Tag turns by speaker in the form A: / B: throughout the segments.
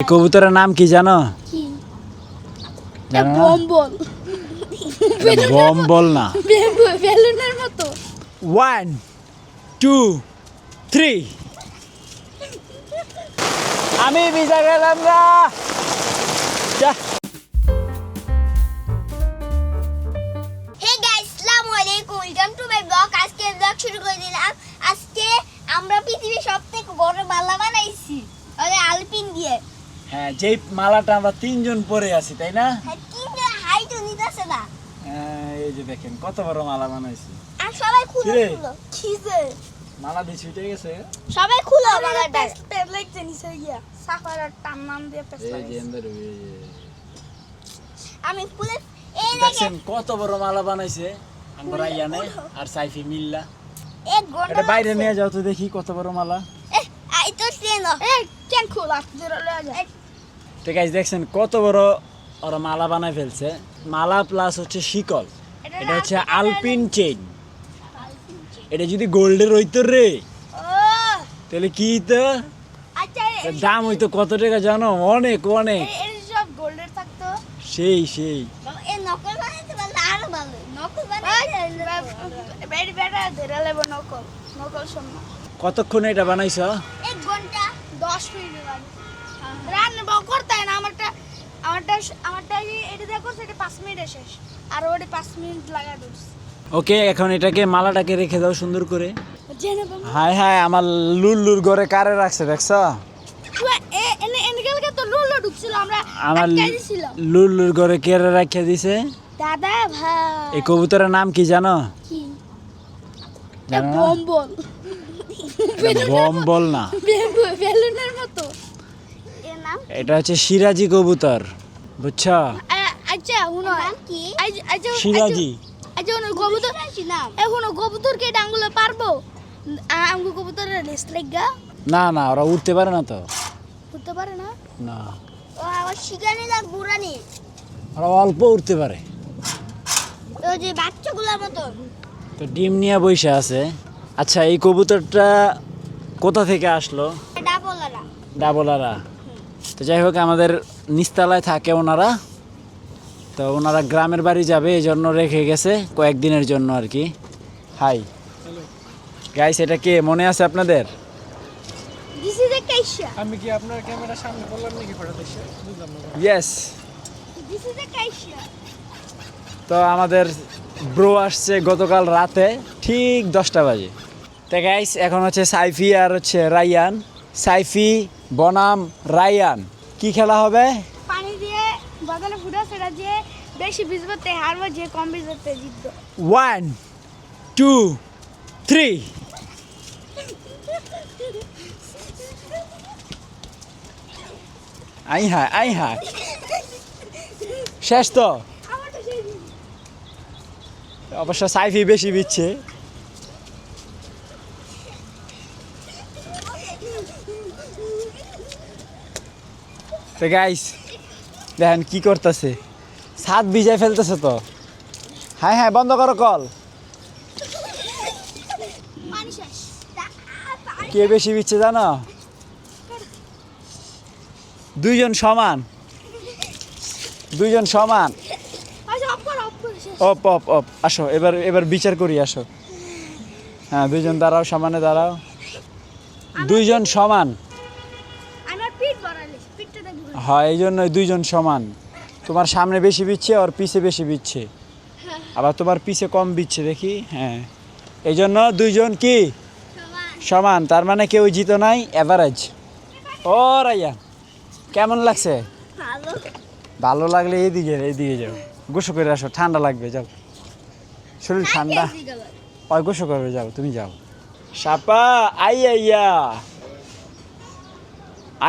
A: কবুতরের নাম কি জানো?
B: বম্বল।
A: বল না।
B: বেলুনের মতো।
A: ওয়ান টু থ্রি আমি ভিজা গেলাম না
B: হে গাইস আসসালামু আলাইকুম। ওয়েলকাম টু মাই ব্লগ আজকে ব্লগ শুরু করে দিলাম। আজকে আমরা পৃথিবীর সব থেকে বড় মালা বানাইছি। ওই আলপিন দিয়ে।
A: হ্যাঁ যেই মালাটা আমরা তিনজন পরে আছি তাই না?
B: হ্যাঁ
A: হ্যাঁ, এই যে দেখেন কত বড় মালা বানাইছি।
B: আর সবাই খুলো
A: মালা দিয়ে ছুটে গেছে?
B: সবাই খুলো মালাটা।
C: পেট লাগছে নিচে গিয়া। সাফার টান নাম দিয়ে পেট
A: এই যে
C: লাগাইছে।
A: এন্দার এই যে।
B: আমি খুলে এই
A: কত বড় মালা বানাইছে? আমরা ইয়ানে আর সাইফি মিল্লা।
B: এক ঘণ্টা
A: এটা বাইরে নিয়ে যাও তো দেখি কত বড় মালা।
B: এ আই তো ট্রেন
C: এই কেন খোলা?
A: তো গাইজ দেখছেন কত বড় ওরা মালা বানায় ফেলছে। মালা প্লাস হচ্ছে শিকল। এটা হচ্ছে আলপিন চেইন এটা যদি গোল্ডের হইতো রে। তাহলে কি তো
B: আচ্ছা
A: দাম হইতো কত টাকা জানো? অনেক অনেক।
C: এই- এই সব গোল্ডের থাকতো।
A: সেই সেই। কতক্ষণ এটা বানাইছ?
B: এক ঘণ্টা।
C: দশ মিনিট রান্না। বাও করতে হয় না আমারটা আমারটা আমারটা এটা দেখো সেটা পাঁচ মিনিটে শেষ। আর ওটা পাঁচ মিনিট লাগা দিস
A: ওকে এখন এটাকে মালাটাকে রেখে দাও সুন্দর করে। হাই হাই আমার লুল্লুর ঘরে কারে রাখছে দেখছ?
C: আমরা
A: লুল্লুর ঘরে রাখিয়ে দিছে?
C: দাদা ভাই।
A: এই কবুতরের নাম কি জানো?
C: বম্বল।
A: বল না।
C: বেলুনের মতো।
A: এটা হচ্ছে সিরাজি কবুতর বুঝছ?
C: আচ্ছা শুনো।
B: নাম কি?
C: আচ্ছা
A: সিরাজি
C: আচ্ছা শুনো কবুতর
B: কি নাম।
C: এখন কবুতরকে ডাঙ্গুলে পারব? আমগো কবুতরের রেস লাগা
A: না না ওরা উঠতে পারে না তো।
C: উঠতে পারে না?
A: না।
B: ও আমার শিকানি লাগ বুড়ানি?
A: ওরা অল্প উঠতে পারে।
B: ও যে বাচ্চাগুলোর মতো
A: তো ডিম নিয়ে বসে আছে। আচ্ছা এই কবুতরটা কোথা থেকে আসলো?
B: ডাবলারা।
A: ডাবলারা। তো যাই হোক আমাদের নিস্তালায় থাকে ওনারা। তো ওনারা গ্রামের বাড়ি যাবে এই জন্য রেখে গেছে কয়েকদিনের জন্য আর কি। হাই। গাইস এটা কে? মনে আছে আপনাদের?
D: আমি কি আপনার ক্যামেরার সামনে বললাম নাকি বুঝলাম না।
A: ইয়েস তো আমাদের ব্রো আসছে গতকাল রাতে ঠিক দশটা বাজে। তো গাইস এখন হচ্ছে সাইফি আর হচ্ছে রায়ান। সাইফি বনাম রায়ান কি খেলা হবে?
C: পানি দিয়ে বাগানে ফুটা সেটা বেশি ভিজবে তে হারবো যে কম ভিজবে তে জিতবে।
A: ওয়ান টু থ্রি আই হ্যাঁ আই হ্যাঁ। শেষ তো? অবশ্য সাইফি বেশি বিচ্ছে তো গাইস দেখেন কি করতেছে? ছাদ ভিজাই ফেলতেছে তো। হ্যাঁ হ্যাঁ বন্ধ করো কল কে বেশি বিচ্ছে জানো? দুইজন সমান। দুইজন সমান। অপ অপ অপ আসো এবার এবার বিচার করি আসো। হ্যাঁ দুইজন দাঁড়াও সমানে দাঁড়াও। দুইজন সমান
C: আমার পিঠ বাড়াইলে পিঠটা দেখব
A: হয় এই জন্যই দুইজন সমান। তোমার সামনে বেশি বিচ্ছে আর পিছে বেশি বিচ্ছে। আবার তোমার পিছে কম বিচ্ছে দেখি? হ্যাঁ। এই জন্য দুইজন কি? সমান। তার মানে কেউ জিতো নাই অ্যাভারেজ ও রাইয়া কেমন লাগছে?
B: ভালো।
A: লাগলে এইদিকে এইদিকে যাও। গোসল করে আসো ঠান্ডা লাগবে যাও। শরীর ঠান্ডা। ওই গোসল করবে যাও তুমি যাও। সাপা আই আইয়া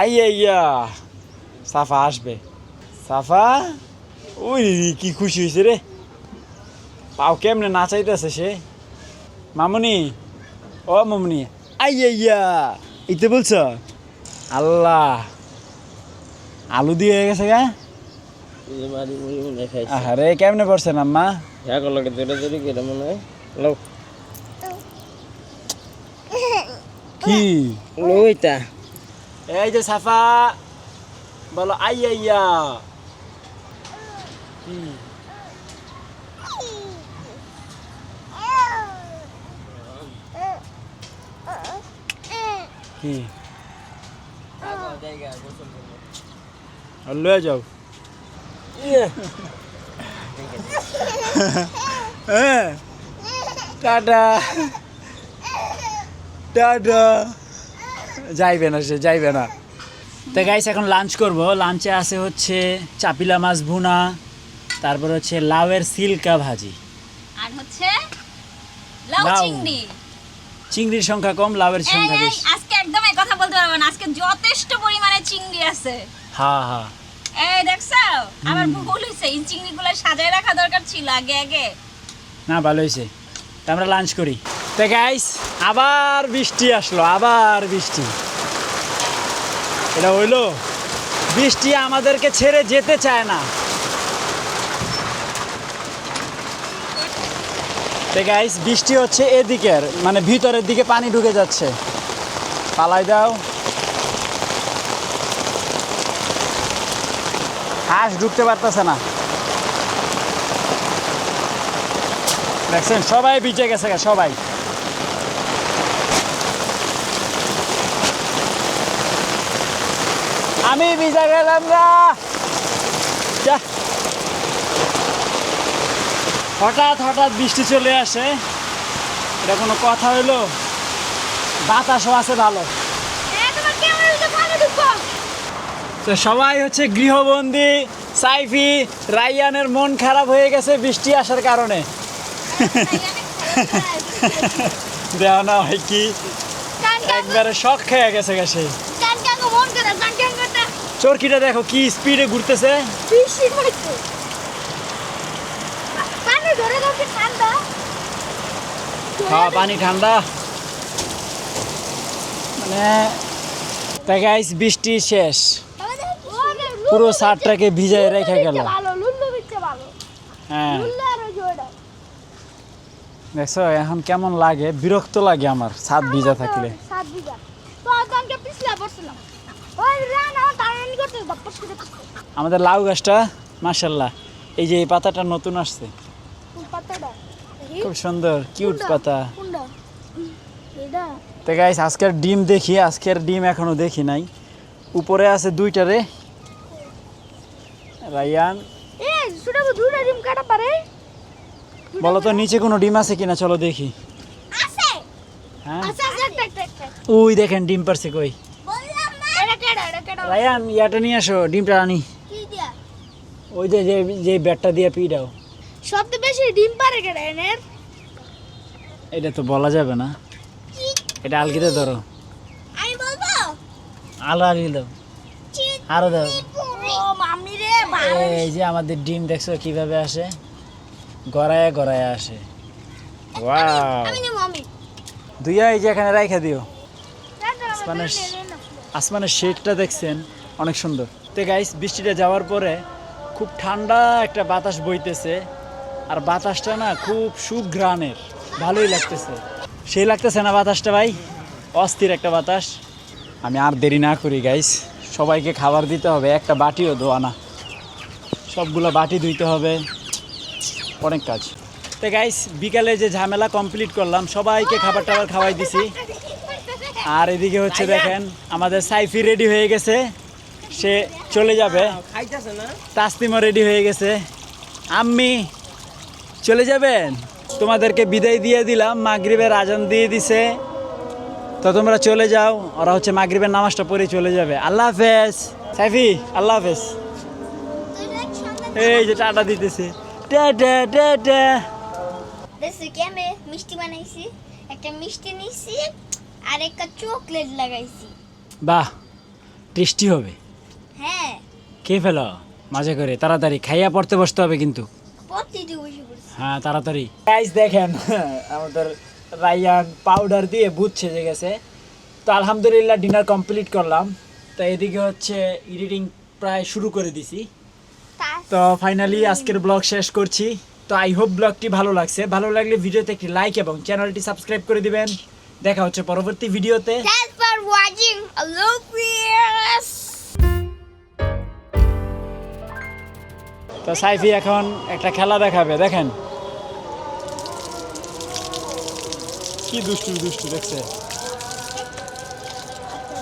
A: আই আইয়া সাফা আসবে সাফা ওই কি খুশি হয়েছে রে পাও কেমনে নাচাইতেছে সে মামুনি ও মামুনি আই আইয়া ইতে বলছ আল্লাহ আলু দিয়ে হয়ে গেছে গা আরে কেমনে পড়ছেন আম্মা
D: কলকে ধরে ধরে কেটে লো
A: কি
D: লইতা
A: এই যে সাফা বলো আই আইয়া কি? লয়ে যাও। হ্যাঁ টাটা। টাটা। যাইবে না সে যাইবে না। তো গাইস এখন লাঞ্চ করব। লাঞ্চে আছে হচ্ছে চাপিলা মাছ ভুনা তারপর হচ্ছে লাউয়ের সিল্কা ভাজি।
B: আর হচ্ছে লাউ। চিংড়ি।
A: চিংড়ির সংখ্যা কম লাউয়ের সংখ্যা বেশি।
B: আজকে একদম এই কথা বলতে পারব না। আজকে যথেষ্ট পরিমাণে চিংড়ি আছে।
A: হ্যাঁ হ্যাঁ
B: এই দেখছ? আমার ভুল হয়েছে এই চিংড়িগুলো সাজায় রাখা দরকার ছিল আগে আগে।
A: না ভালো হয়েছে তো আমরা লাঞ্চ করি। তো গাইস আবার বৃষ্টি আসলো আবার বৃষ্টি। এটা হইল। বৃষ্টি আমাদেরকে ছেড়ে যেতে চায় না। গাইস বৃষ্টি হচ্ছে এদিকের মানে ভিতরের দিকে পানি ঢুকে যাচ্ছে। পালাই দাও। হাঁস ঢুকতে পারতেছে না। দেখছেন, সবাই বিচে গেছে সবাই। আমি ভিজা গেলাম না যা। হঠাৎ হঠাৎ বৃষ্টি চলে আসে। এটা কোনো কথা হইল? বাতাসও আছে ভালো।
C: হ্যাঁ
A: তো সবাই হচ্ছে গৃহবন্দী সাইফি রাইয়ানের মন খারাপ হয়ে গেছে বৃষ্টি আসার কারণে। দেওয়া না হয় কি? একবারে শখ খেয়ে গেছে গেছে
C: কান কান মন করে কান কান করতে
A: চরকিটা দেখো কি স্পিডে ঘুরতেছে।
C: বেশি পানি ঠান্ডা?
A: হ্যাঁ পানি ঠান্ডা। মানে তাই গাইস বৃষ্টি শেষ। পুরো শার্টটাকে ভিজায় রেখে গেল। হ্যাঁ। দেখছ এখন কেমন লাগে? বিরক্ত লাগে আমার ছাদ ভিজা থাকলে।
C: সাত বিঘা তো পিছলা পড়ছিলাম।
A: আমাদের লাউ গাছটা মাসাল্লাহ এই যে এই পাতাটা নতুন আসছে। খুব সুন্দর কিউট পাতা। তো গাইস আজকের ডিম দেখি আজকের ডিম এখনও দেখি নাই। উপরে আছে দুইটা রে। রায়ান। বলো তো নিচে কোনো ডিম আছে কিনা? চলো দেখি। হ্যাঁ। ওই দেখেন ডিম পারছে কই
B: বললাম না
C: এটা কেডা এটা কেডা
A: রায়ান ইয়াটা নিয়ে আসো ডিমটা আনি। ওই যে যে যে ব্যাটটা দিয়ে পি দাও।
C: সবচেয়ে বেশি ডিম পারে কেডা এনের?
A: এটা তো বলা যাবে না। এটা আলগিতে ধরো।
B: আমি বলব?
A: আলো আলগি দাও। আরও দাও।
C: ও মামি রে ভাই
A: এই যে আমাদের ডিম দেখছ কীভাবে আসে? গড়ায় গড়ায় আসে। ওয়াও দুইয়া এই যে এখানে রাইখা দিও। স্প্যানিশ আসমানের শেডটা দেখছেন, অনেক সুন্দর। তো গাইস বৃষ্টিটা যাওয়ার পরে খুব ঠান্ডা একটা বাতাস বইতেছে, আর বাতাসটা না খুব সুঘ্রাণের, ভালোই লাগতেছে। সেই লাগতেছে না বাতাসটা ভাই? অস্থির একটা বাতাস। আমি আর দেরি না করি গাইস সবাইকে খাবার দিতে হবে, একটা বাটিও ধোয়া না। সবগুলো বাটি ধুইতে হবে। অনেক কাজ। তো গাইস বিকালে যে ঝামেলা কমপ্লিট করলাম, সবাইকে খাবার টাবার খাওয়াই দিছি। আর এদিকে হচ্ছে দেখেন আমাদের সাইফি রেডি হয়ে গেছে। সে চলে যাবে। তাসলিমও রেডি হয়ে গেছে। আম্মি চলে যাবেন? তোমাদেরকে বিদায় দিয়ে দিলাম। মাগরিবের আজান দিয়ে দিছে। তো তোমরা চলে যাও। ওরা হচ্ছে মাগরিবের নামাজটা পড়ে চলে যাবে। আল্লাহ হাফেজ। সাইফি আল্লাহ হাফেজ। এই যে টাটা দিতেছে।
B: মিষ্টি বানাইছি। একটা মিষ্টি নিছি। আর একটা চকলেট লাগাইছি।
A: বাহ টেস্টি হবে।
B: হ্যাঁ।
A: কে ফেলো মাঝে করে তাড়াতাড়ি খাইয়া পড়তে বসতে হবে কিন্তু।
B: প্রতিটি বসে পড়ছি।
A: হ্যাঁ তাড়াতাড়ি। গাইস দেখেন আমাদের রাইয়ান পাউডার দিয়ে বুথ সেজে গেছে। তো আলহামদুলিল্লাহ ডিনার কমপ্লিট করলাম। তো এদিকে হচ্ছে এডিটিং প্রায় শুরু করে দিছি। তো ফাইনালি আজকের ব্লগ শেষ করছি। তো আই হোপ ব্লগটি ভালো লাগছে। ভালো লাগলে ভিডিওতে একটি লাইক এবং চ্যানেলটি সাবস্ক্রাইব করে দিবেন। দেখা হচ্ছে পরবর্তী ভিডিওতে। তো সাইফি এখন একটা খেলা দেখাবে দেখেন। কি দুষ্টু দুষ্টু দেখছে।